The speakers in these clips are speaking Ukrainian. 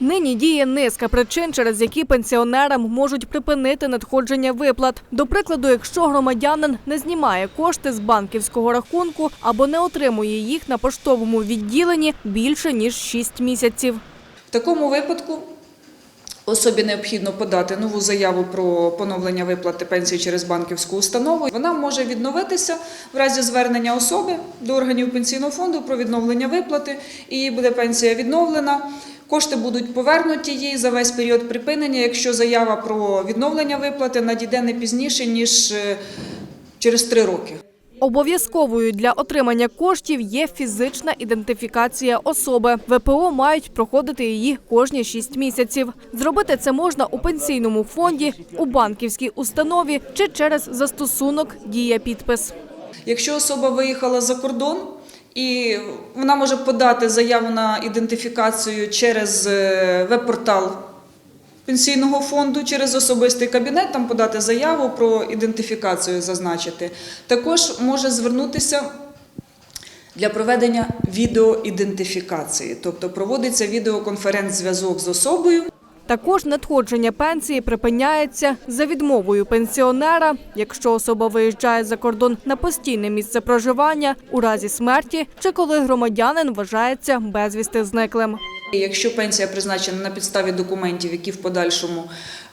Нині діє низка причин, через які пенсіонерам можуть припинити надходження виплат. До прикладу, якщо громадянин не знімає кошти з банківського рахунку або не отримує їх на поштовому відділенні більше ніж 6 місяців. В такому випадку особі необхідно подати нову заяву про поновлення виплати пенсії через банківську установу. Вона може відновитися в разі звернення особи до органів пенсійного фонду про відновлення виплати, і буде пенсія відновлена. Кошти будуть повернуті їй за весь період припинення, якщо заява про відновлення виплати надійде не пізніше ніж е, через три роки. Обов'язковою для отримання коштів є фізична ідентифікація особи. ВПО мають проходити її кожні 6 місяців. Зробити це можна у пенсійному фонді, у банківській установі чи через застосунок Дія підпис. Якщо особа виїхала за кордон і вона може подати заяву на ідентифікацію через е, веб-портал пенсійного фонду, через особистий кабінет, там подати заяву про ідентифікацію, зазначити. Також може звернутися. Для проведення відеоідентифікації, тобто проводиться відеоконференц-зв'язок з особою, Також надходження пенсії припиняється за відмовою пенсіонера, якщо особа виїжджає за кордон на постійне місце проживання у разі смерті чи коли громадянин вважається безвісти зниклим. Якщо пенсія призначена на підставі документів, які в подальшому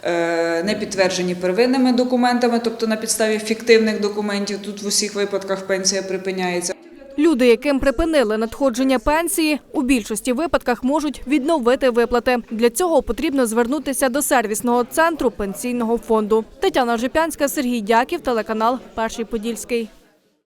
е, не підтверджені первинними документами, тобто на підставі фіктивних документів, тут в усіх випадках пенсія припиняється. Люди, яким припинили надходження пенсії, у більшості випадках можуть відновити виплати. Для цього потрібно звернутися до сервісного центру пенсійного фонду. Тетяна Жипянська, Сергій Дяків, телеканал Перший Подільський.